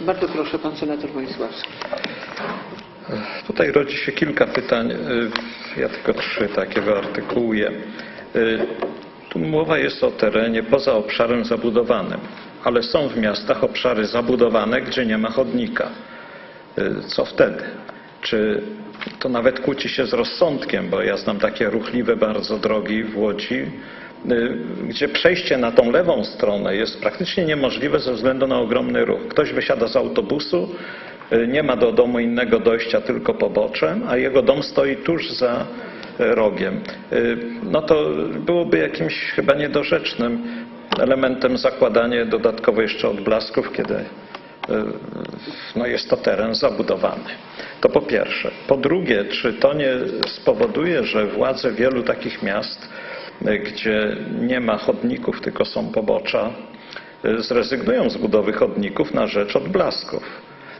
Bardzo proszę, pan senator Wonisławski. Tutaj rodzi się kilka pytań. Y, Ja tylko trzy takie wyartykułuję. Y, Tu mowa jest o terenie poza obszarem zabudowanym, ale są w miastach obszary zabudowane, gdzie nie ma chodnika. Y, Co wtedy? Czy to nawet kłóci się z rozsądkiem, bo ja znam takie ruchliwe bardzo drogi w Łodzi, gdzie przejście na tą lewą stronę jest praktycznie niemożliwe ze względu na ogromny ruch. Ktoś wysiada z autobusu, y, nie ma do domu innego dojścia, tylko poboczem, a jego dom stoi tuż za y, rogiem. Y, No to byłoby jakimś chyba niedorzecznym elementem zakładanie dodatkowo jeszcze odblasków, kiedy y, no jest to teren zabudowany. To po pierwsze. Po drugie, czy to nie spowoduje, że władze wielu takich miast, y, gdzie nie ma chodników, tylko są pobocza, zrezygnują z budowy chodników na rzecz odblasków?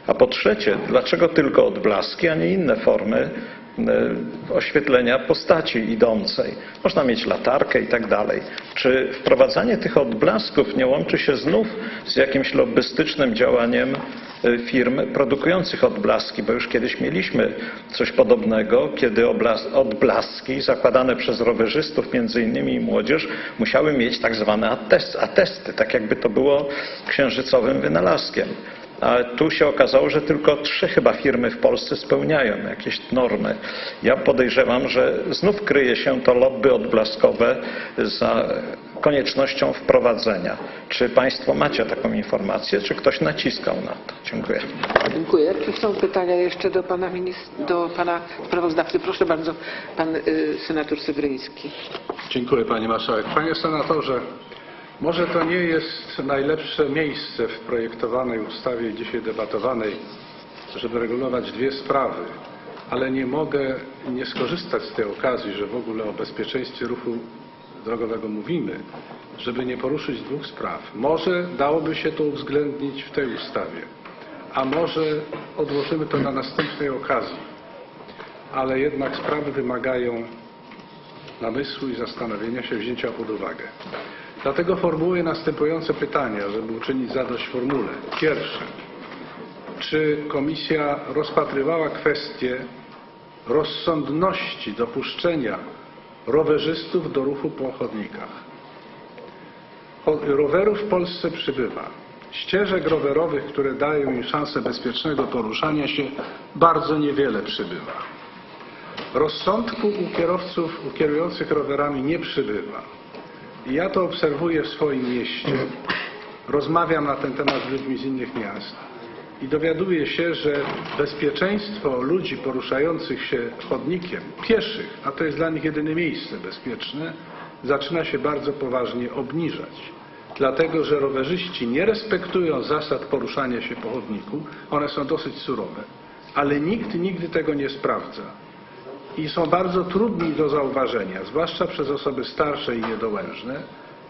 A po trzecie, dlaczego tylko odblaski, a nie inne formy y, oświetlenia postaci idącej? Można mieć latarkę i tak dalej. Czy wprowadzanie tych odblasków nie łączy się znów z jakimś lobbystycznym działaniem firm produkujących odblaski? Bo już kiedyś mieliśmy coś podobnego, kiedy odblaski zakładane przez rowerzystów, między innymi młodzież, musiały mieć tak zwane atest- atesty, tak jakby to było księżycowym wynalazkiem. A tu się okazało, że tylko trzy chyba firmy w Polsce spełniają jakieś normy. Ja podejrzewam, że znów kryje się to lobby odblaskowe za koniecznością wprowadzenia. Czy Państwo macie taką informację, czy ktoś naciskał na to? Dziękuję. Dziękuję. Czy są pytania jeszcze do pana, do pana sprawozdawcy? Proszę bardzo, pan y, senator Sewryński. Dziękuję Pani Marszałek. Panie Senatorze, może to nie jest najlepsze miejsce w projektowanej ustawie dzisiaj debatowanej, żeby regulować dwie sprawy, ale nie mogę nie skorzystać z tej okazji, że w ogóle o bezpieczeństwie ruchu drogowego mówimy, żeby nie poruszyć dwóch spraw. Może dałoby się to uwzględnić w tej ustawie, a może odłożymy to na następnej okazji, ale jednak sprawy wymagają namysłu i zastanowienia się, wzięcia pod uwagę. Dlatego formułuję następujące pytania, żeby uczynić zadość formule. Pierwsze. Czy komisja rozpatrywała kwestię rozsądności dopuszczenia rowerzystów do ruchu po chodnikach? Cho- Rowerów w Polsce przybywa. Ścieżek rowerowych, które dają im szansę bezpiecznego poruszania się, bardzo niewiele przybywa. Rozsądku u kierowców, u kierujących rowerami nie przybywa. I ja to obserwuję w swoim mieście. Rozmawiam na ten temat z ludźmi z innych miast i dowiaduję się, że bezpieczeństwo ludzi poruszających się chodnikiem, pieszych, a to jest dla nich jedyne miejsce bezpieczne, zaczyna się bardzo poważnie obniżać. Dlatego, że rowerzyści nie respektują zasad poruszania się po chodniku, one są dosyć surowe, ale nikt nigdy tego nie sprawdza i są bardzo trudni do zauważenia, zwłaszcza przez osoby starsze i niedołężne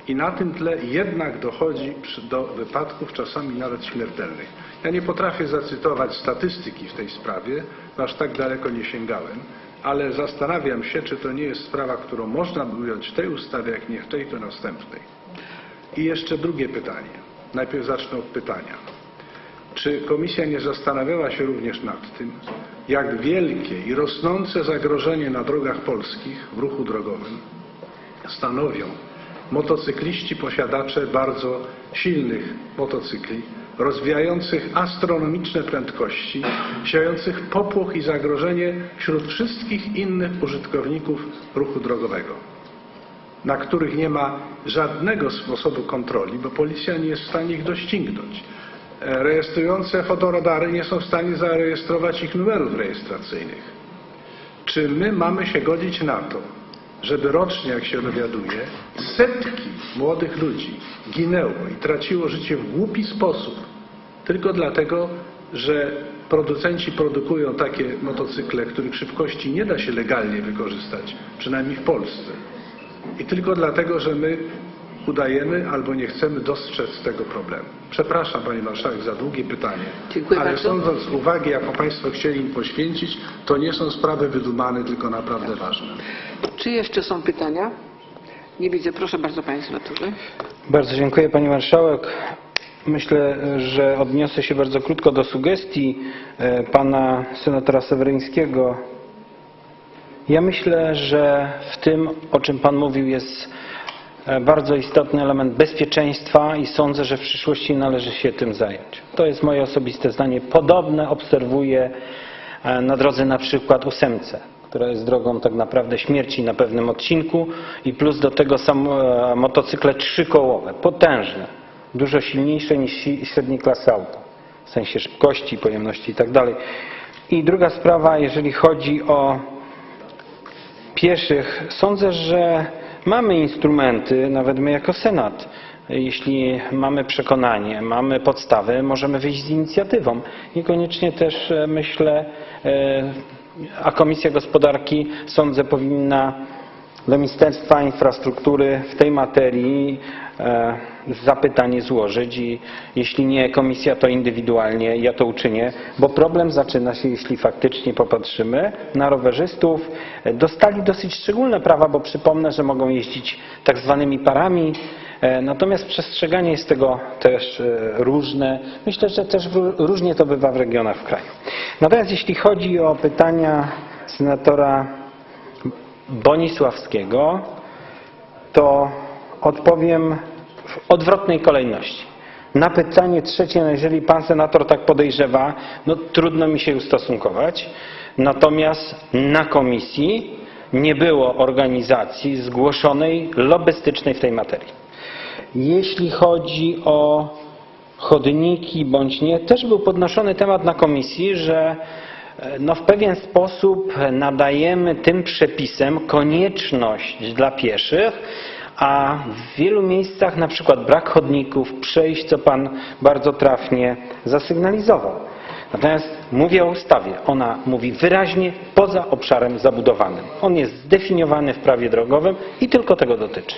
i na tym tle jednak dochodzi do wypadków czasami nawet śmiertelnych. Ja nie potrafię zacytować statystyki w tej sprawie, aż tak daleko nie sięgałem, ale zastanawiam się, czy to nie jest sprawa, którą można by ująć w tej ustawie, jak nie w tej, to następnej. I jeszcze drugie pytanie. Najpierw zacznę od pytania. Czy komisja nie zastanawiała się również nad tym, jak wielkie i rosnące zagrożenie na drogach polskich w ruchu drogowym stanowią motocykliści posiadacze bardzo silnych motocykli, rozwijających astronomiczne prędkości, siających popłoch i zagrożenie wśród wszystkich innych użytkowników ruchu drogowego? na których nie ma żadnego sposobu kontroli, bo policja nie jest w stanie ich doścignąć. E, Rejestrujące fotoradary nie są w stanie zarejestrować ich numerów rejestracyjnych. Czy my mamy się godzić na to, żeby rocznie, jak się dowiaduje, setki młodych ludzi ginęło i traciło życie w głupi sposób, tylko dlatego, że producenci produkują takie motocykle, których szybkości nie da się legalnie wykorzystać, przynajmniej w Polsce. I tylko dlatego, że my udajemy albo nie chcemy dostrzec tego problemu. Przepraszam Pani Marszałek za długie pytanie, Dziękuję ale bardzo. sądząc z uwagi, jaką Państwo chcieli im poświęcić, to nie są sprawy wydumane, tylko naprawdę ważne. Czy jeszcze są pytania? Nie widzę. Proszę bardzo, panie senatorze. Bardzo dziękuję Pani Marszałek. Myślę, że odniosę się bardzo krótko do sugestii e, pana senatora Seweryńskiego. Ja myślę, że w tym, o czym pan mówił, jest bardzo istotny element bezpieczeństwa i sądzę, że w przyszłości należy się tym zająć. To jest moje osobiste zdanie. Podobne obserwuję e, na drodze na przykład ósemce, która jest drogą tak naprawdę śmierci na pewnym odcinku i plus do tego sam, e, motocykle trzykołowe, potężne, dużo silniejsze niż średniej klasy auto, w sensie szybkości, pojemności i tak. I druga sprawa, jeżeli chodzi o pieszych, sądzę, że mamy instrumenty, nawet my jako Senat, jeśli mamy przekonanie, mamy podstawy, możemy wyjść z inicjatywą. Niekoniecznie też e, myślę, e, a Komisja Gospodarki sądzę powinna do Ministerstwa Infrastruktury w tej materii e, zapytanie złożyć i jeśli nie komisja, to indywidualnie ja to uczynię, bo problem zaczyna się, jeśli faktycznie popatrzymy na rowerzystów. Dostali dosyć szczególne prawa, bo przypomnę, że mogą jeździć tak zwanymi parami, e, natomiast przestrzeganie jest tego też e, różne. Myślę, że też różnie to bywa w regionach w kraju. Natomiast jeśli chodzi o pytania senatora Bonisławskiego, to odpowiem w odwrotnej kolejności. Na pytanie trzecie, no jeżeli pan senator tak podejrzewa, no trudno mi się ustosunkować. Natomiast na komisji nie było organizacji zgłoszonej lobbystycznej w tej materii. Jeśli chodzi o chodniki bądź nie, też był podnoszony temat na komisji, że no w pewien sposób nadajemy tym przepisem konieczność dla pieszych, a w wielu miejscach na przykład brak chodników, przejść, co Pan bardzo trafnie zasygnalizował. Natomiast mówię o ustawie. Ona mówi wyraźnie poza obszarem zabudowanym. On jest zdefiniowany w prawie drogowym i tylko tego dotyczy.